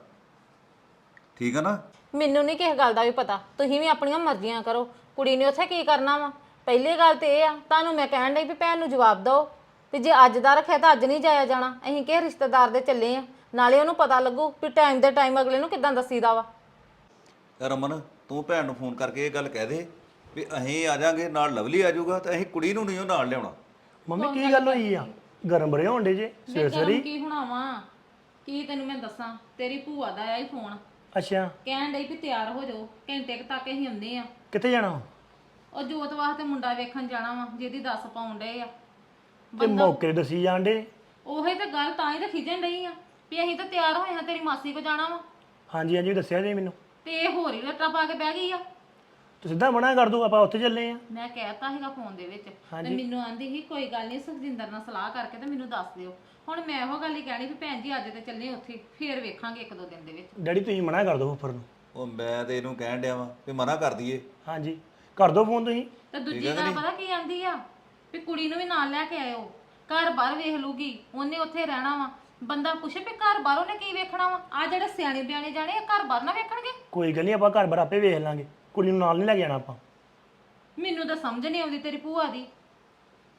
ਠੀਕ ਆ ਨਾ? ਮੈਨੂੰ ਨਹੀਂ ਕਿਸੇ ਗੱਲ ਦਾ ਵੀ ਪਤਾ। ਤੁਸੀਂ ਵੀ ਆਪਣੀਆਂ ਮਰਜ਼ੀਆਂ ਕਰੋ। ਕੁੜੀ ਨੇ ਉੱਥੇ ਕੀ ਕਰਨਾ ਵਾ? ਪਹਿਲੀ ਗੱਲ ਤੇ ਇਹ ਆ ਤੁਹਾਨੂੰ ਮੈਂ ਕਹਿਣ ਡਈ ਵੀ ਭੈਣ ਨੂੰ ਜਵਾਬ ਦਿਓ। ਵੀ ਜੇ ਅੱਜ ਦਾ ਰੱਖਿਆ ਤਾਂ ਅੱਜ ਨਹੀਂ ਜਾਇਆ ਜਾਣਾ। ਅਸੀਂ ਕਿਹ ਰਿਸ਼ਤੇਦਾਰ ਦੇ ਚੱਲੇ ਆ? ਨਾਲੇ ਉਹਨੂੰ ਪਤਾ ਲੱਗੂ ਵੀ ਟਾਈਮ ਦੇ ਟਾਈਮ ਅਗਲੇ ਨੂੰ ਕਿਦਾਂ ਦੱਸੀਦਾ ਵਾ। ਰਮਨ ਤੂੰ ਭੈਣ ਨੂੰ ਫੋਨ ਕਰਕੇ ਇਹ ਗੱਲ ਕਹਿ ਦੇ। ਵੀ ਅਸੀਂ ਆ ਜਾਾਂਗੇ ਨਾਲ ਲਵਲੀ ਆ ਜਾਊਗਾ ਤੇ ਅਸੀਂ ਕੁੜੀ ਨੂੰ ਨਹੀਂ ਉਹ ਨਾਲ ਲਿਆਉਣਾ। ਮੰਮੀ ਕੀ ਗੱਲ ਹੋਈ ਆ? ਗਰਮ ਬੜੇ ਹੋਣ ਡੇ ਜੇ ਸਵੇਰ ਸਵੇਰੇ? ਕੀ ਹੋਣਾ ਵਾ ਕੀ ਤੈਨੂੰ ਮੈਂ ਦੱਸਾਂ? ਤੇਰੀ ਭੂਆ ਦਾ ਆਇਆ ਫੋਨ। ਅੱਛਾ। ਕਹਿਣ ਡਈ ਵੀ ਤਿਆਰ ਹੋ ਜਾਓ ਘੰਟੇ ਕੁ ਤੱਕ ਅਸੀਂ ਆਉਂਦੇ ਆ। ਕਿੱਥੇ ਜਾਣਾ? ਉਹ ਜੋਤ ਵਾਸਤੇ ਮੁੰਡਾ ਵੇਖਣ ਜਾਣਾ ਵਾ ਜਿਹਦੀ 10 ਪਾਉਣ ਡਏ ਆ। ਤੇ ਮੌਕੇ ਦੱਸੀ ਜਾਂਦੇ ਉਹੀ ਤਾਂ ਗੱਲ ਤਾਂ ਹੀ ਤਾਂ ਖਿਜਣ ਡਈ ਆ ਵੀ ਅਸੀਂ ਤਾਂ ਤਿਆਰ ਹੋਏ ਹਾਂ ਤੇਰੀ ਮਾਸੀ ਕੋ ਜਾਣਾ ਵਾ। ਹਾਂਜੀ ਹਾਂਜੀ ਦੱਸਿਆ ਜੀ ਮੈਨੂੰ। ਤੇ ਇਹ ਹੋਰ ਹੀ ਲੱਟਾ ਪਾ ਕੇ ਬਹਿ ਗਈ ਆ। ਤੁਸੀਂ ਸਿੱਧਾ ਮਨਾ ਕਰ ਦੋ ਆਪਾਂ ਉੱਥੇ ਚੱਲੇ ਆ। ਮੈਂ ਕਹਿਤਾ ਸੀਗਾ ਫੋਨ ਦੇ ਵਿੱਚ ਤੇ ਮੈਨੂੰ ਆਂਦੀ ਸੀ ਕੋਈ ਗੱਲ ਨਹੀਂ ਸੁਖਜਿੰਦਰ ਨਾਲ ਸਲਾਹ ਕਰਕੇ ਤੇ ਮੈਨੂੰ ਦੱਸ ਦਿਓ। ਹੁਣ ਮੈਂ ਇਹੋ ਗੱਲ ਹੀ ਕਹਿਣੀ ਵੀ ਭੈਣ ਜੀ ਅੱਜ ਤੇ ਚੱਲੇ ਉੱਥੇ ਫੇਰ ਵੇਖਾਂਗੇ ਇੱਕ ਦੋ ਦਿਨ ਦੇ ਵਿੱਚ। ਡੈਡੀ ਤੁਸੀਂ ਮਨਾ ਕਰ ਦੋ ਉੱਪਰ ਨੂੰ। ਉਹ ਮੈਂ ਤੇ ਇਹਨੂੰ ਕਹਿਣ ਡਿਆ ਵਾਂ ਵੀ ਮਨਾ ਕਰ ਦਈਏ। ਹਾਂਜੀ। ਕਰ ਦੋ ਫੋਨ ਤੁਸੀਂ। ਤੇ ਦੂਜੀ ਗੱਲ ਪਤਾ ਕੀ ਆਂਦੀ ਆ? ਵੀ ਕੁੜੀ ਨੂੰ ਵੀ ਨਾਲ ਲੈ ਕੇ ਆਇਓ। ਘਰ ਬਾਹਰ ਵੇਖ ਲੂਗੀ ਉਹਨੇ ਉੱਥੇ ਰਹਿਣਾ ਵਾ। ਬੰਦਾ ਪੁੱਛੇ ਵੀ ਘਰ ਬਾਹਰ ਉਹਨੇ ਕੀ ਵੇਖਣਾ ਵਾ? ਆ ਜਿਹੜੇ ਸਿਆਣੇ ਬਿਆਣੇ ਜਾਣੇ ਆ ਘਰ ਬਾਹਰ ਨਾ ਵੇਖਣਗੇ? ਕੋਈ ਗੱਲ ਨਹੀਂ ਆਪਾਂ ਘਰ ਬਾਰ ਆਪੇ ਵੇਖ ਲਾਂਗੇ। ਕੁੜੀ ਨੂੰ ਨਾਲ ਨਹੀਂ ਲੈ ਕੇ ਜਾਣਾ ਆਪਾਂ। ਮੈਨੂੰ ਤਾਂ ਸਮਝ ਨਹੀਂ ਆਉਂਦੀ ਤੇਰੀ ਭੂਆ ਦੀ।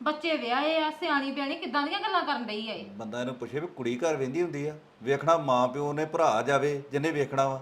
ਬੱਚੇ ਵਿਆਹੇ ਆ ਸਿਆਣੀ ਬਿਆਣੀ ਕਿੱਦਾਂ ਦੀਆਂ ਗੱਲਾਂ ਕਰਨ ਡਈ ਆ ਇਹ? ਬੰਦਾ ਇਹਨੂੰ ਪੁੱਛੇ ਵੀ ਕੁੜੀ ਘਰ ਵੇਂਦੀ ਹੁੰਦੀ ਆ। ਵੇਖਣਾ ਮਾਂ ਪਿਓ ਨੇ ਭਰਾ ਜਾਵੇ ਜਿਹਨੇ ਵੇਖਣਾ ਵਾ।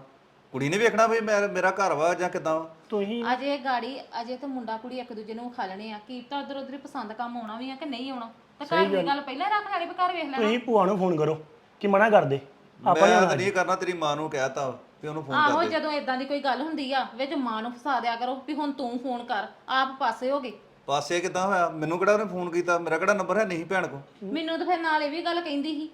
ਕੁੜੀ ਨੇ ਵੇਖਣਾ ਵੀ ਮੈਂ ਮੇਰਾ ਘਰ ਵਾ ਜਾਂ ਕਿਦਾਂ ਵਾ। ਤੁਸੀਂ ਅਜੇ ਗਾੜੀ ਅਜੇ ਤਾਂ ਮੁੰਡਾ ਕੁੜੀ ਇੱਕ ਦੂਜੇ ਨੂੰ ਖਾ ਲੈਣੇ ਆ। ਕੀ ਤਾਂ ਉਧਰ ਉਧਰ ਪਸੰਦ ਕੰਮ ਆਉਣਾ ਵੀ ਆ ਕਿ ਨਹੀਂ ਆਉਣਾ? ਤਾਂ ਘਰ ਦੀ ਗੱਲ। ਪਹਿਲਾਂ ਰੱਖ ਲੈਣੀ ਵੀ ਘਰ ਵੇਖ ਲੈਣਾ। ਤੁਸੀਂ ਭੂਆ ਨੂੰ ਫੋਨ ਕਰੋ ਕਿ ਮਨਾ ਕਰ ਦੇ ਆਪਾਂ ਮੈਂ ਤਾਂ ਨਹੀਂ ਕਰਨਾ ਤੇਰੀ ਮਾਂ ਨੂੰ ਕਹਿਤਾ ਵੀ। ਉਹਨੂੰ ਫੋਨ ਆਹੋ ਕਰ ਦੇ। ਜਦੋਂ ਇਦਾਂ ਦੀ ਕੋਈ ਗੱਲ ਹੁੰਦੀ ਆ ਵਿੱਚ ਮਾਂ ਨੂੰ ਫਸਾ ਦਿਆ ਕਰੋ ਵੀ ਹੁਣ ਤੂੰ ਫੋਨ ਕਰ ਆਪ ਪਾਸੇ ਹੋ ਗਏ। ਪਾਸੇ ਕਿਦਾਂ ਹੋਇਆ? ਮੈਨੂੰ ਕਿਹੜਾ ਉਹਨੇ ਫੋਨ ਕੀਤਾ? ਮੇਰਾ ਕਿਹੜਾ ਨੰਬਰ ਹੈ ਨਹੀਂ ਭੈਣ ਕੋ ਮੈਨੂੰ ਤਾਂ ਫਿਰ ਨਾਲ ਇਹ ਵੀ ਗੱਲ ਕਹਿੰਦੀ ਸੀ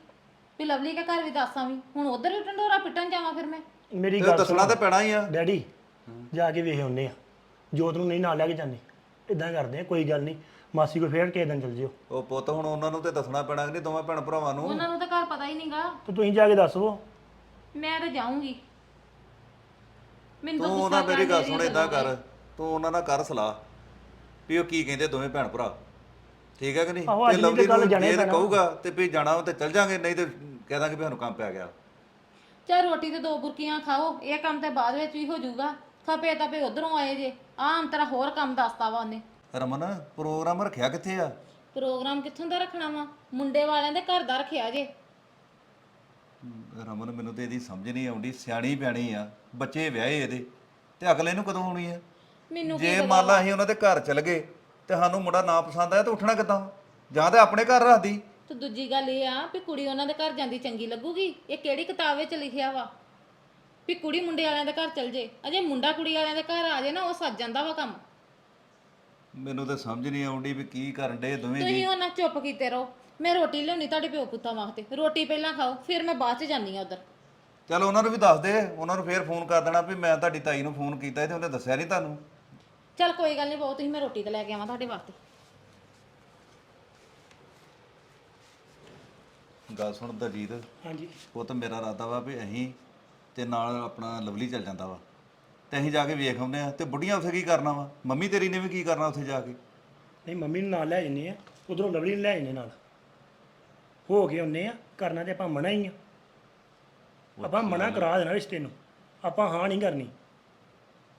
ਵੀ ਲਵਲੀ ਕੇ ਘਰ ਵੀ ਦੱਸਾਂ ਵੀ ਹੁਣ ਉਧਰ ਵੀ ਟੰਡੋਰਾ ਪਿੱਟਣ ਜਾਵਾਂ ਫਿਰ ਮੈਂ? ਮੇਰੀ ਤੇ ਗੱਲ ਦੱਸਣਾ ਤਾਂ ਪੈਣਾ ਹੀ ਆ। ਡੈਡੀ ਜਾ ਕੇ ਵੇਖ ਆਉਂਦੇ ਆ। ਜੋਤ ਨੂੰ ਨਹੀਂ ਨਾਲ ਲੈ ਕੇ ਜਾਂਦੇ। ਇਦਾਂ ਕਰਦੇ ਆ ਕੋਈ ਗੱਲ ਨਹੀਂ। ਮਾਸੀ ਕੋ ਫੇਰ ਕਿਸੇ ਦਿਨ ਚਲ ਜਿਓ। ਉਹ ਪੁੱਤ ਹੁਣ ਉਹਨਾਂ ਨੂੰ ਤੇ ਦੱਸਣਾ ਪੈਣਾ ਕਿ ਨਹੀਂ ਦੋਵਾਂ ਭੈਣ ਭਰਾਵਾਂ ਨੂੰ। ਉਹਨਾਂ ਨੂੰ ਤਾਂ ਘਰ ਪਤਾ ਹੀ ਨਹੀਂਗਾ ਤੇ ਤੁਸੀਂ ਜਾ ਕੇ ਦੱਸੋ ਮੈਂ ਤਾਂ ਜਾਊਂਗੀ। ਮੈਨੂੰ ਤਾਂ ਉਹਨਾਂ ਮੇਰੀ ਗੱਲ ਸੁਣ ਇਦਾਂ ਕਰ ਤੂੰ ਉਹਨਾਂ ਨਾਲ ਕਰ ਸਲਾਹ ਵੀ ਉਹ ਕੀ ਕਹਿੰਦੇ ਦੋਵੇਂ ਭੈਣ ਭਰਾ। ਠੀਕ ਹੈ ਕਿ ਨਹੀਂ? ਆਹੋ, ਅੱਜ ਤੇ ਦੀ ਲਵਲੀ ਗੱਲ ਨੂੰ ਜਾਣੇ ਜੇ ਤੇ ਪੈਣਾ। ਕਹੂਗਾ ਤੇ ਵੀ ਜਾਣਾ ਵਾ ਤੇ ਚੱਲ ਜਾਾਂਗੇ ਨਹੀਂ ਤੇ ਕਹਿ ਦਾਂਗੇ ਵੀ ਸਾਨੂੰ ਕੰਮ ਪੈ ਗਿਆ। ਚਾਹ ਰੋਟੀ ਤੇ ਦੋ ਬੁਰਕੀਆਂ ਖਾਓ ਇਹ ਕੰਮ ਤੇ ਬਾਅਦ ਵਿੱਚ ਵੀ ਹੋ ਜਾਊਗਾ। ਖਪੇ ਤਪੇ ਉਧਰੋਂ ਆਏ ਜੇ ਆਮ ਤਰ੍ਹਾਂ ਹੋਰ ਕੰਮ ਦੱਸਤਾ ਵਾ ਉਹਨੇ। ਰਮਨ ਪ੍ਰੋਗਰਾਮ ਰੱਖਿਆ ਕਿੱਥੇ ਆ? ਪ੍ਰੋਗਰਾਮ ਕਿੱਥੋਂ ਦਾ ਰੱਖਣਾ ਵਾ? ਮੁੰਡੇ ਵਾਲਿਆਂ ਦੇ ਘਰ ਦਾ ਰੱਖਿਆ ਜੇ। ਰਮਨ ਮੈਨੂੰ ਤੇ ਇਹਦੀ ਸਮਝ ਨਹੀਂ ਆਉਂਦੀ ਸਿਆਣੀ ਬਿਆਣੀ ਆ ਬੱਚੇ ਵਿਆਹੇ ਇਹਦੇ ਤੇ ਅਗਲੇ ਨੂੰ ਕਦੋਂ ਆਉਣੀ ਆ? ਮੈਨੂੰ ਜੇ ਮੰਨ ਲਾ ਅਸੀਂ ਉਹਨਾਂ ਦੇ ਘਰ ਚਲ ਗਏ ਤੇ ਸਾਨੂੰ ਮੁੰਡਾ ਨਾ ਪਸੰਦ ਆਇਆ ਤਾਂ ਉੱਠਣਾ ਕਿੱਦਾਂ? ਜਾਂ ਤੇ ਆਪਣੇ ਘਰ ਰੱਖਦੀ। ਤੇ ਦੂਜੀ ਗੱਲ ਇਹ ਆ ਵੀ ਕੁੜੀ ਉਹਨਾਂ ਦੇ ਘਰ ਜਾਂਦੀ ਚੰਗੀ ਲੱਗੂਗੀ ਇਹ ਕਿਹੜੀ ਕਿਤਾਬ ਵਿੱਚ ਲਿਖਿਆ ਵਾ? ਵੀ ਕੁੜੀ ਮੁੰਡੇ ਵਾਲਿਆਂ ਦੇ ਘਰ ਚਲ ਜੇ ਅਜੇ ਮੁੰਡਾ ਕੁੜੀ ਵਾਲਿਆਂ ਦੇ ਘਰ ਆ ਜੇ ਨਾ ਉਹ ਸੱਜ ਜਾਂਦਾ ਵਾ ਕੰਮ। ਮੈਨੂੰ ਤਾਂ ਸਮਝ ਨਹੀਂ ਆਉਂਦੀ ਵੀ ਕੀ ਕਰਨ ਡੇ ਦੋਵੇਂ ਜੀ। ਤੁਸੀਂ ਉਹਨਾਂ ਚੁੱਪ ਕੀਤੇ ਰਹੋ। ਮੈਂ ਰੋਟੀ ਲਿਆਉਣੀ ਤੁਹਾਡੇ ਪਿਓ ਪੁੱਤਾਂ ਵਾਸਤੇ। ਰੋਟੀ ਪਹਿਲਾਂ ਖਾਓ ਫਿਰ ਮੈਂ ਬਾਅਦ ਚ ਜਾਂਦੀ ਆ ਉਧਰ। ਚਲ ਉਹਨਾਂ ਨੂੰ ਵੀ ਦੱਸ ਦੇ ਉਹਨਾਂ ਨੂੰ ਫੇਰ ਫੋਨ ਕਰ ਦੇਣਾ ਵੀ ਮੈਂ ਤੁਹਾਡੀ ਤਾਈ ਨੂੰ ਫੋਨ ਕੀਤਾ ਤੇ ਉਹਨੇ ਦੱਸਿਆ ਨਹੀਂ ਤੁਹਾਨੂੰ। ਚਲ ਕੋਈ ਗੱਲ ਨਹੀਂ ਬਹੁਤ ਤੁਸੀਂ ਮੈਂ ਰੋਟੀ ਤੇ ਲੈ ਕੇ ਆਵਾਂ ਤੁਹਾਡੇ ਵਾਸਤੇ। ਗੱਲ ਸੁਣ ਦਲਜੀਤ। ਹਾਂਜੀ। ਪੁੱਤ ਮੇਰਾ ਇਰਾਦਾ ਵਾ ਵੀ ਅਸੀਂ ਤੇ ਨਾਲ ਆਪਣਾ ਲਵਲੀ ਚੱਲ ਜਾਂਦਾ ਵਾ। ਤੇ ਅਸੀਂ ਜਾ ਕੇ ਵੇਖ ਆਉਂਦੇ ਆ ਤੇ ਬੁੱਢੀਆਂ ਉੱਥੇ ਕੀ ਕਰਨਾ ਵਾ? ਮੰਮੀ ਤੇਰੀ ਨੇ ਵੀ ਕੀ ਕਰਨਾ ਉੱਥੇ ਜਾ ਕੇ? ਨਹੀਂ ਮੰਮੀ ਨੂੰ ਨਾਲ ਲੈ ਜੰਨੇ ਆ ਉਧਰੋਂ ਲਵਲੀ ਨੂੰ ਲੈ ਜੰਨੇ ਨਾਲ। ਹੋ ਕੇ ਆਉਂਦੇ ਆ ਕਰਨਾ ਤੇ ਆਪਾਂ ਮਨਾ ਹੀ ਆ। ਆਪਾਂ ਮਨਾ ਕਰਾ ਦੇਣਾ ਰਿਸ਼ਤੇ ਨੂੰ। ਆਪਾਂ ਹਾਂ ਨਹੀਂ ਕਰਨੀ।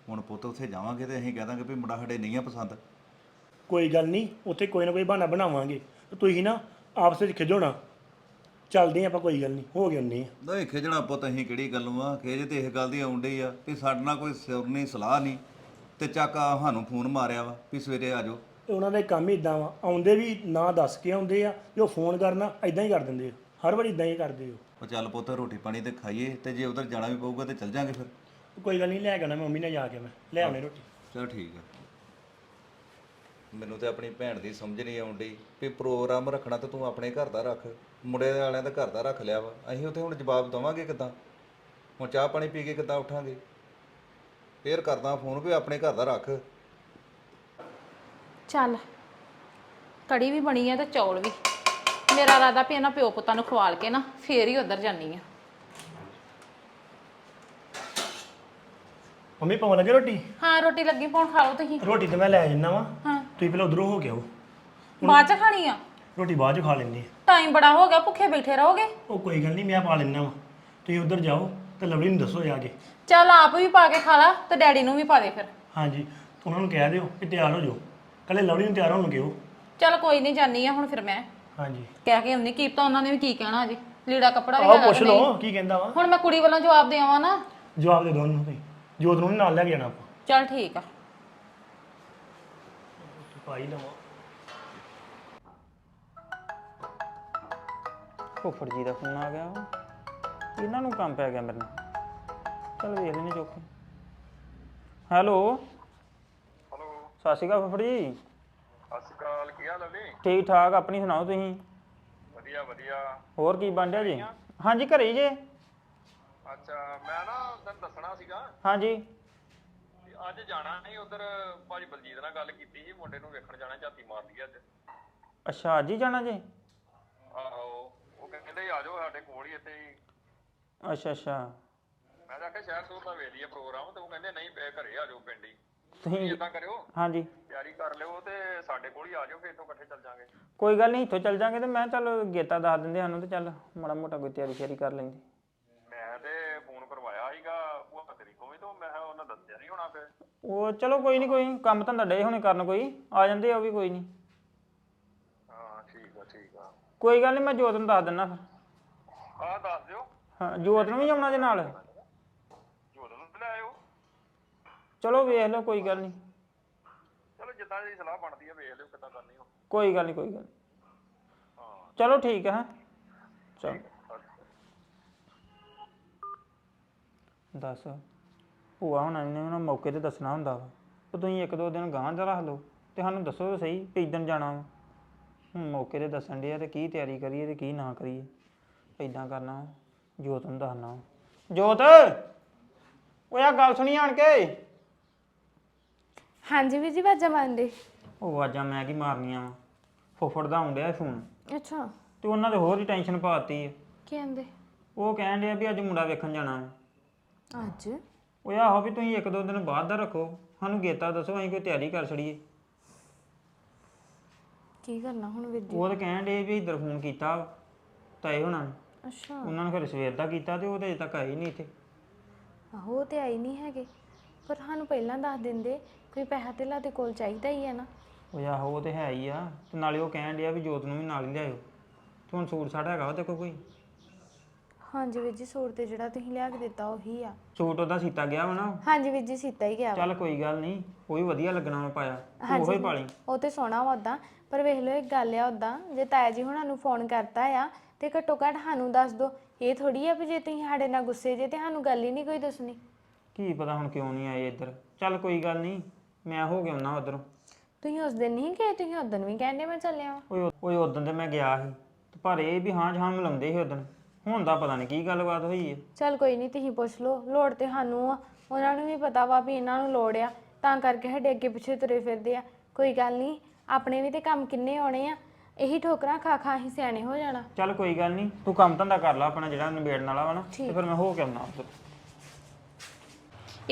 ਹੁਣ ਪੁੱਤ ਉੱਥੇ ਜਾਵਾਂਗੇ ਤੇ ਅਸੀਂ ਕਹਿ ਦਾਂਗੇ ਵੀ ਮੁੰਡਾ ਸਾਡੇ ਨਹੀਂ ਆ ਪਸੰਦ। ਕੋਈ ਗੱਲ ਨਹੀਂ। ਉੱਥੇ ਕੋਈ ਨਾ ਕੋਈ ਬਹਾਨਾ ਬਣਾਵਾਂਗੇ। ਤੇ ਤੁਸੀਂ ਨਾ ਆਪਸ ਵਿੱਚ ਖਿਜੋਣਾ ਚੱਲਦੇ ਆਪਾਂ ਕੋਈ ਗੱਲ ਨਹੀਂ ਹੋ ਗਏ ਆ। ਨਹੀਂ ਖਿਜਣਾ ਪੁੱਤ ਅਸੀਂ ਕਿਹੜੀ ਗੱਲੋਂ ਆ ਖਿਜ ਤੇ ਇਸ ਗੱਲ ਦੀ ਆਉਂਦੀ ਆ ਵੀ ਸਾਡੇ ਨਾਲ ਕੋਈ ਸਿਰ ਨਹੀਂ ਸਲਾਹ ਨਹੀਂ। ਤੇ ਚੱਕ ਆ ਸਾਨੂੰ ਫੋਨ ਮਾਰਿਆ ਵਾ ਵੀ ਸਵੇਰੇ ਆ ਜਾਓ। ਤੇ ਉਹਨਾਂ ਦਾ ਕੰਮ ਹੀ ਇਦਾਂ ਵਾ ਆਉਂਦੇ ਵੀ ਨਾ ਦੱਸ ਕੇ ਆਉਂਦੇ ਆ ਉਹ ਫੋਨ ਕਰਨਾ ਇਦਾਂ ਹੀ ਕਰ ਦਿੰਦੇ ਆ। ਹਰ ਵਾਰੀ ਇਦਾਂ ਹੀ ਕਰਦੇ ਹੋ ਉਹ। ਚੱਲ ਪੁੱਤ ਰੋਟੀ ਪਾਣੀ ਤੇ ਖਾਈਏ ਤੇ ਜੇ ਉਧਰ ਜਾਣਾ ਵੀ ਪਊਗਾ ਤੇ ਚੱਲ ਜਾਾਂਗੇ ਫਿਰ। ਕੋਈ ਗੱਲ ਨਹੀਂ ਲੈ ਕੇ ਆਉਣਾ ਮੈਂ ਮੰਮੀ ਨਾਲ ਜਾ ਕੇ ਮੈਂ ਲੈ ਆਉਣੇ ਰੋਟੀ। ਚਲ ਠੀਕ ਆ। ਮੈਨੂੰ ਤੇ ਆਪਣੀ ਭੈਣ ਦੀ ਸਮਝ ਨਹੀਂ ਆਉਂਦੀ ਵੀ ਪ੍ਰੋਗਰਾਮ ਰੱਖਣਾ ਤੇ ਤੂੰ ਆਪਣੇ ਘਰ ਦਾ ਰੱਖ। ਮੁੰਡੇ ਵਾਲਿਆਂ ਦਾ ਘਰ ਦਾ ਰੱਖ ਲਿਆ ਵਾ। ਅਸੀਂ ਉੱਥੇ ਹੁਣ ਜਵਾਬ ਦਵਾਂਗੇ ਕਿਦਾਂ? ਹੁਣ ਚਾਹ ਪਾਣੀ ਪੀ ਕੇ ਕਿੱਦਾਂ ਉੱਠਾਂਗੇ? ਫੇਰ ਕਰਦਾ ਫੋਨ ਵੀ ਆਪਣੇ ਘਰ ਦਾ ਰੱਖ। ਚੱਲ ਕੜੀ ਵੀ ਬਣੀ ਆ ਤੇ ਚੌਲ ਵੀ। ਮੇਰਾ ਇਰਾਦਾ ਵੀ ਇਹਨਾਂ ਪਿਓ ਪੁੱਤਾਂ ਨੂੰ ਖਵਾਲ ਕੇ ਨਾ ਫੇਰ ਹੀ ਉਧਰ ਜਾਨੀ ਆ। ਮੰਮੀ ਪਾਉਣ ਲੱਗੇ ਰੋਟੀ? ਹਾਂ ਰੋਟੀ ਲੱਗੀ ਪਾਉਣ ਖਾ ਲਓ ਤੁਸੀਂ। ਰੋਟੀ ਤੇ ਮੈਂ ਲੈ ਜੰਨਾ ਵਾ। ਹਾਂ। ਤੁਸੀਂ ਪਹਿਲਾਂ ਉਧਰੋਂ ਹੋ ਕੇ ਆਓ। ਬਾਅਦ ਚ ਖਾਣੀ ਆ? ਰੋਟੀ ਬਾਅਦ ਚ ਖਾ ਲੈਂਦੇ ਆ। ਟਾਈਮ ਬੜਾ ਹੋ ਗਿਆ ਭੁੱਖੇ ਬੈਠੇ ਰਹੋਗੇ। ਉਹ ਕੋਈ ਗੱਲ ਨਹੀਂ ਮੈਂ ਪਾ ਲੈਣਾ ਵਾ। ਤੁਸੀਂ ਉਧਰ ਜਾਓ ਤੇ ਲਵਲੀ ਨੂੰ ਦੱਸੋ ਜਾ ਕੇ। ਚੱਲ ਆਪ ਵੀ ਪਾ ਕੇ ਖਾ ਲਾ ਤੇ ਡੈਡੀ ਨੂੰ ਵੀ ਪਾ ਦੇ ਫਿਰ। ਹਾਂਜੀ ਉਹਨਾਂ ਨੂੰ ਕਹਿ ਦਿਓ ਕਿ ਤਿਆਰ ਹੋ ਜਾਓ। ਕੱਲੇ ਲਵਲੀ ਨੂੰ ਤਿਆਰ ਹੋਣ ਨੂੰ ਕਿਹੋ ਚੱਲ ਕੋਈ ਨਹੀਂ ਜਾਨੀ ਆ ਹੁਣ ਫਿਰ ਮੈਂ। ਹਾਂਜੀ। ਕਹਿ ਕੇ ਆਉਂਦੀ ਕੀਪਤਾ ਉਹਨਾਂ ਨੇ ਵੀ ਕੀ ਕਹਿਣਾ ਅਜੇ ਲੀੜਾ ਕੱਪੜਾ ਵੀ ਆਓ ਹੈਗਾ ਪੁੱਛ ਲਓ ਕੀ ਕਹਿੰਦਾ ਵਾ। ਹੁਣ ਮੈਂ ਕੁੜੀ ਵੱਲੋਂ ਜਵਾਬ ਦੇਵਾਂ ਨਾ। ਜਵਾਬ ਦੇ ਉਹਨੂੰ ਤੁਸੀਂ। ਜੋਤ ਨੂੰ ਨੀ ਨਾਲ ਲੈ ਕੇ ਜਾਣਾ ਆਪਾਂ। ਚੱਲ ਠੀਕ ਆ। ਪਾਈ ਲਵਾਂ। ਫੁੱਫੜ ਜੀ ਦਾ ਫੋਨ ਆ ਗਿਆ ਇਹਨਾਂ ਨੂੰ ਕੰਮ ਪੈ ਗਿਆ ਮੇਰੇ ਨਾਲ। ਚਲ ਵੇਖ ਲੈਣੇ ਚੁੱਕ। ਹੈਲੋ। ਹਲੋ। ਸਤਿ ਸ਼੍ਰੀ ਅਕਾਲ ਫੁੱਫੜ ਜੀ। ਸਤਿ ਸ਼੍ਰੀ ਅਕਾਲ ਕੀ ਹਾਲ ਹੈ ਜੀ? ਠੀਕ ਠਾਕ ਆਪਣੀ ਸੁਣਾਓ ਤੁਸੀਂ? ਵਧੀਆ ਵਧੀਆ। ਹੋਰ ਕੀ ਬਣ ਰਿਹਾ ਜੀ? ਹਾਂਜੀ ਘਰੇ ਹੀ ਜੇ। ਅੱਛਾ ਮੈਂ ਨਾ ਤੈਨੂੰ ਦੱਸਣਾ ਸੀਗਾ। ਹਾਂਜੀ। ਕਿ ਅੱਜ ਜਾਣਾ ਨਹੀਂ ਉਧਰ ਭਾਜੀ ਬਲਜੀਤ ਨਾਲ ਗੱਲ ਕੀਤੀ ਸੀ ਮੁੰਡੇ ਨੂੰ ਵੇਖਣ ਜਾਣਾ ਝਾਤੀ ਮਾਰਦੀ ਅੱਜ। ਅੱਛਾ ਅੱਜ ਹੀ ਜਾਣਾ ਜੇ? ਆਹੋ। ਉਹ ਕਹਿੰਦੇ ਆ ਜਾਓ ਸਾਡੇ ਕੋਲ ਹੀ ਇੱਥੇ ਹੀ। ਅੱਛਾ ਅੱਛਾ। ਮੈਂ ਤਾਂ ਆਖਿਆ ਸ਼ਹਿਰ ਸੂਰ ਦਾ ਵੇਖ ਲਈਏ ਪ੍ਰੋਗਰਾਮ ਤੇ ਉਹ ਕਹਿੰਦੇ ਨਹੀਂ ਪਏ ਘਰੇ ਆ ਜਾਓ ਪਿੰਡ ਹੀ। ਤੁਸੀਂ ਇਦਾਂ ਕਰਿਓ ਹਾਂਜੀ। ਤਿਆਰੀ ਕਰ ਲਿਓ ਤੇ ਸਾਡੇ ਕੋਲ ਹੀ ਆ ਜਾਓ ਫਿਰ ਤੋਂ ਇਕੱਠੇ ਚੱਲ ਜਾਾਂਗੇ। ਕੋਈ ਗੱਲ ਨਹੀਂ ਇੱਥੋਂ ਚੱਲ ਜਾਾਂਗੇ ਤੇ ਮੈਂ ਚੱਲ ਗੇਤਾ ਦੱਸ ਦਿੰਦੇ ਸਾਨੂੰ ਤੇ ਚੱਲ ਮਾੜਾ ਮੋਟਾ ਕੋਈ ਤਿਆਰੀ ਸ਼ਿਆਰੀ ਕਰ ਲੈਂਦੇ। ਮੈਂ ਤੇ ਫੋਨ ਕਰਵਾਇਆ ਸੀਗਾ ਉਹ ਤੇਰੀ ਕੋਲ ਤੋਂ ਮੈਂ ਕਿਹਾ ਉਹਨਾਂ ਦੱਸਿਆ ਨਹੀਂ ਹੋਣਾ ਫਿਰ। ਉਹ ਚਲੋ ਕੋਈ ਨਹੀਂ ਕੋਈ ਨੀ, ਕੰਮ ਧੰਦਾ ਡੇ ਹੁਣੇ ਕਰਨ ਕੋਈ ਆ ਜਾਂਦੇ ਆ ਉਹ ਵੀ ਕੋਈ ਨਹੀਂ ਆ ਆ ਕੋਈ ਗੱਲ ਨਹੀਂ ਮੈਂ ਜੋਤ ਨੂੰ ਦੱਸ ਦਿੰਦਾ ਫਿਰ। ਆਹ ਦੱਸ ਦਿਓ। ਹਾਂ ਜੋਤ ਨੂੰ ਵੀ ਆਉਣਾ ਦੇ ਨਾਲ? ਜੋਤ ਨੂੰ ਲੈ ਆਇਓ। ਚਲੋ ਵੇਖ ਲਓ ਕੋਈ ਗੱਲ ਨਹੀਂ ਚਲੋ ਜਿੱਦਾਂ ਦੀ ਸਲਾਹ ਬਣਦੀ ਆ ਵੇਖ ਲਿਓ ਕਿੱਦਾਂ ਕਰਨੀ ਹੋ ਕੋਈ ਗੱਲ ਨਹੀਂ ਕੋਈ ਗੱਲ ਨੀ। ਚਲੋ ਠੀਕ ਹੈ ਹੈਂ। ਚਲ। ਦੱਸ ਭੂਆ ਹੁਣਾਂ ਨੇ ਉਹਨਾਂ ਮੌਕੇ ਤੇ ਦੱਸਣਾ ਹੁੰਦਾ ਵਾ। ਤੇ ਤੁਸੀਂ ਇੱਕ ਦੋ ਦਿਨ ਗਾਂਹ ਦਾ ਰੱਖ ਲਓ ਤੇ ਸਾਨੂੰ ਦੱਸੋ ਤਾਂ ਸਹੀ ਕਿ ਦਿਨ ਜਾਣਾ ਵਾ। ਹੁਣ ਮੌਕੇ ਤੇ ਦੱਸਣ ਦੇ ਆ ਤੇ ਕੀ ਤਿਆਰੀ ਕਰੀਏ ਤੇ ਕੀ ਨਾ ਕਰੀਏ। ਇਦਾਂ ਕਰਨਾ ਜੋਤ ਨੂੰ ਦੱਸਣਾ। ਜੋਤ ਓਏ ਆ ਗੱਲ ਸੁਣੀ ਆਣ ਕੇ? ਹਾਂਜੀ ਵੀਰ ਜੀ ਵਾਜਾ ਮੰਨਦੇ ਉਹ ਆਵਾਜ਼ਾਂ ਮੈਂ ਕੀ ਮਾਰਨੀਆਂ ਵਾ? ਫੁੱਫੜ ਦਾ ਆਉਂਦਿਆ ਫੋਨ। ਅੱਛਾ। ਤੇ ਉਹਨਾਂ ਦੇ ਹੋਰ ਹੀ ਟੈਨਸ਼ਨ ਪਾਤੀ ਹੈ ਕੀ ਕਹਿੰਦੇ? ਉਹ ਕਹਿਣ ਡਿਆ ਵੀ ਅੱਜ ਮੁੰਡਾ ਵੇਖਣ ਜਾਣਾ ਵਾ। ਅੱਜ? ਉਹ ਆਹੋ ਵੀ ਤੁਸੀਂ ਇੱਕ ਦੋ ਦਿਨ ਬਾਅਦ ਦਾ ਰੱਖੋ। ਸਾਨੂੰ ਗੇਤਾ ਦੱਸੋ ਅਸੀਂ ਕੋਈ ਤਿਆਰੀ ਕਰ ਛੜੀਏ। ਕੀ ਕਰਨਾ ਹੁਣ ਵੀਰ ਜੀ? ਉਹ ਤਾਂ ਕਹਿਣ ਡੇ ਵੀ ਇੱਧਰ ਫੋਨ ਕੀਤਾ ਵਾ, ਤਾਏ ਹੁਣਾਂ ਨੇ। ਅੱਛਾ। ਉਹਨਾਂ ਨੇ ਫਿਰ ਸਵੇਰ ਦਾ ਕੀਤਾ ਤੇ ਉਹ ਤੇ ਅਜੇ ਤੱਕ ਆਏ ਨਹੀਂ ਇੱਥੇ। ਆਹੋ ਉਹ ਤੇ ਆਈ ਨਹੀਂ ਹੈਗੇ। ਪਰ ਸਾਨੂੰ ਪਹਿਲਾਂ ਦੱਸ ਦਿੰਦੇ ਕੋਈ ਪੈਸਾ ਧੇਲਾ ਤੇ ਕੋਲ ਚਾਹੀਦਾ ਹੀ ਹੈ ਨਾ। ਉਹ ਆਹੋ ਉਹ ਤੇ ਹੈ ਹੀ ਆ। ਤੇ ਨਾਲੇ ਉਹ ਕਹਿਣ ਡਿਆ ਵੀ ਜੋਤ ਨੂੰ ਵੀ ਨਾਲ ਹੀ ਲਿਆਇਓ। ਤੇ ਹੁਣ ਸੂਟ ਸਾਡਾ ਹੈਗਾ ਉਹਦੇ ਕੋਲ ਕੋਈ। ਹਾਂਜੀ ਵੀਰ ਜੀ ਸੂਟ ਤੇ ਜਿਹੜਾ ਤੁਸੀਂ ਲਿਆ ਕੇ ਦਿੱਤਾ ਉਹੀ ਆ। ਸੂਟ ਉਹਦਾ ਸੀਤਾ ਗਿਆ ਵਾ ਨਾ? ਹਾਂਜੀ ਵੀਰ ਜੀ ਸੀਤਾ ਹੀ ਗਿਆ ਵਾ। ਚੱਲ ਕੋਈ ਗੱਲ ਨਹੀਂ ਉਹ ਵੀ ਵਧੀਆ ਲੱਗਣਾ ਵਾ ਪਾਇਆ ਤੂੰ ਉਹੀ ਪਾ ਲਈ। ਉਹ ਤੇ ਸੋਹਣਾ ਵਾ ਉਦਾਂ ਪਰ ਵੇਖ ਲਓ ਇੱਕ ਗੱਲ ਆ ਉਦਾਂ ਜੇ ਤਾਇਆ ਜੀ ਹੁਣਾਂ ਨੂੰ ਫੋਨ ਕਰਤਾ ਆ ਤੇ ਘੱਟੋ ਘੱਟ ਸਾਨੂੰ ਦੱਸ ਦਿਓ ਇਹ ਥੋੜੀ ਆ ਵੀ ਜੇ ਤੁਸੀਂ ਸਾਡੇ ਨਾਲ ਗੁੱਸੇ ਜੇ ਤੇ ਸਾਨੂੰ ਗੱਲ ਹੀ ਨਹੀਂ ਕੋਈ ਦੱਸਣੀ। ਕੀ ਪਤਾ ਹੁਣ ਕਿਉਂ ਨਹੀਂ ਆਏ ਇੱਧਰ। ਚੱਲ ਕੋਈ ਗੱਲ ਨਹੀਂ ਮੈਂ ਹੋ ਗਿਆ ਨਾ ਉਧਰੋਂ। ਤੁਸੀਂ ਉਸ ਦਿਨ ਨਹੀਂ ਗਏ ਤੁਸੀਂ ਉਦੋਂ ਵੀ ਕਹਿੰਦੇ ਮੈਂ ਚੱਲਿਆ ਵਾਂ। ਓਏ ਓਏ ਉਦੋਂ ਤੇ ਮੈਂ ਗਿਆ ਸੀ ਤੇ ਪਰ ਇਹ ਵੀ ਹਾਂ ਜਾਂ ਮਿਲਾਉਂਦੇ ਸੀ ਉਦੋਂ ਹੁਣ ਦਾ ਪਤਾ ਨਹੀਂ ਕੀ ਗੱਲਬਾਤ ਹੋਈ ਹੈ ਚੱਲ ਕੋਈ ਨਹੀਂ ਤੁਸੀਂ ਪੁੱਛ ਲਓ ਲੋੜ ਤੇ ਸਾਨੂੰ ਆ। ਉਹਨਾਂ ਨੂੰ ਵੀ ਪਤਾ ਵਾ ਵੀ ਇਹਨਾਂ ਨੂੰ ਲੋੜ ਆ ਤਾਂ ਕਰਕੇ ਸਾਡੇ ਅੱਗੇ ਪਿੱਛੇ ਤੁਰੇ ਫਿਰਦੇ ਆ। ਕੋਈ ਗੱਲ ਨਹੀਂ ਆਪਣੇ ਵੀ ਤੇ ਕੰਮ ਕਿੰਨੇ ਆਉਣੇ ਆ ਇਹੀ ਠੋਕਰਾਂ ਖਾ ਖਾ ਹੀ ਸਿਆਣੇ ਹੋ ਜਾਣਾ। ਚੱਲ ਕੋਈ ਗੱਲ ਨਹੀਂ ਤੂੰ ਕੰਮ ਧੰਦਾ ਕਰ ਲੈ ਆਪਣਾ ਜਿਹੜਾ ਨਿਬੇੜਨ ਵਾਲਾ ਵਾ ਨਾ ਤੇ ਫਿਰ ਮੈਂ ਹੋ ਕੇ ਆਉਣਾ ਉੱਧਰ।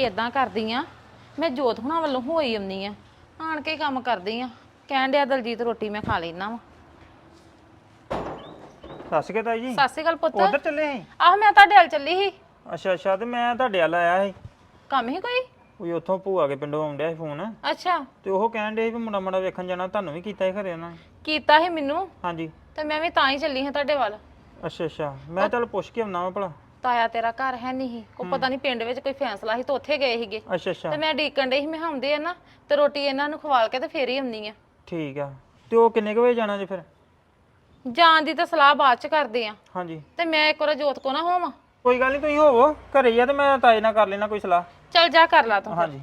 ਇਦਾਂ ਕਰਦੀ ਆ ਮੈਂ ਜੋਤ ਹੁਣਾਂ ਵੱਲੋਂ ਹੋਈ ਆਉਂਦੀ ਆ ਆਣ ਕੇ ਕੰਮ ਕਰਦੀ ਆ ਕਹਿਣ ਡਿਆ ਦਲਜੀਤ ਰੋਟੀ ਮੈਂ ਖਾ ਲੈਣਾ ਵਾ। ਸਤਿ ਸ਼੍ਰੀ ਅਕਾਲ ਤਾਈ ਜੀ। ਸਤਿ ਸ਼੍ਰੀ ਅਕਾਲ ਪੁੱਤ। ਉਧਰ ਚੱਲੇ ਸੀ? ਆਹ ਮੈਂ ਤੁਹਾਡੇ ਵੱਲ ਚੱਲੀ ਸੀ। ਅੱਛਾ ਅੱਛਾ ਤੇ ਮੈਂ ਤੁਹਾਡੇ ਵੱਲ ਆਇਆ ਸੀ। ਕੰਮ ਹੀ ਕੋਈ? ਉਹ ਉੱਥੋਂ ਭੂਆ ਕੇ ਪਿੰਡੋਂ ਆਉਂਦਿਆ ਸੀ ਫੋਨ। ਅੱਛਾ। ਤੇ ਉਹ ਕਹਿਣ ਡੇ ਵੀ ਮੁੰਡਾ ਮੁੰਡਾ ਵੇਖਣ ਜਾਣਾ ਤੁਹਾਨੂੰ ਵੀ ਕੀਤਾ ਹੀ ਘਰੇ ਉਹਨਾਂ ਨੇ। ਕੀਤਾ ਸੀ ਮੈਨੂੰ। ਹਾਂਜੀ। ਤੇ ਮੈਂ ਵੀ ਤਾਂ ਹੀ ਚੱਲੀ ਹਾਂ ਤੁਹਾਡੇ ਵੱਲ। ਅੱਛਾ ਅੱਛਾ। ਮੈਂ ਚੱਲ ਪੁੱਛ ਕੇ ਆਉਣਾ ਵਾ ਭਲਾ। ਤਾਇਆ ਤੇਰਾ ਘਰ ਹੈ ਨਹੀਂ ਸੀ। ਉਹ ਪਤਾ ਨਹੀਂ ਪਿੰਡ ਵਿੱਚ ਕੋਈ ਫੈਸਲਾ ਸੀ ਤਾਂ ਉੱਥੇ ਗਏ ਸੀਗੇ। ਅੱਛਾ ਅੱਛਾ। ਤੇ ਮੈਂ ਡੀਕਣ ਡਈ ਸੀ ਮੈਂ ਆਉਂਦੇ ਆ ਨਾ ਤੇ ਰੋਟੀ ਇਹਨਾਂ ਨੂੰ ਖਵਾਲ ਕੇ ਤੇ ਫੇਰ ਹੀ ਆਉਂਦੀ ਆ। ਠੀਕ ਆ। ਤੇ ਉਹ ਕਿੰਨੇ ਕੁ ਵਜੇ ਜਾਣਾ ਜੇ ਫਿਰ? ਜਾਣ ਦੀ ਤਾਂ ਸਲਾਹ ਬਾਅਦ ਚ ਕਰਦੇ ਆ। ਹਾਂਜੀ। ਤੇ ਮੈਂ ਇੱਕ ਵਾਰ ਜੋਤ ਕੋ ਨਾ ਹੋਵਾਂ। ਕੋਈ ਗੱਲ ਨਹੀਂ ਤੁਸੀਂ ਹੋਵੋ। ਘਰੇ ਹੀ ਆ ਤੇ ਮੈਂ ਤਾਏ ਨਾਲ ਕਰ ਲੈਣਾ ਕੋਈ ਸਲਾਹ। ਚੱਲ ਜਾ ਕਰ ਲਾ ਤੂੰ ਹਾਂਜੀ।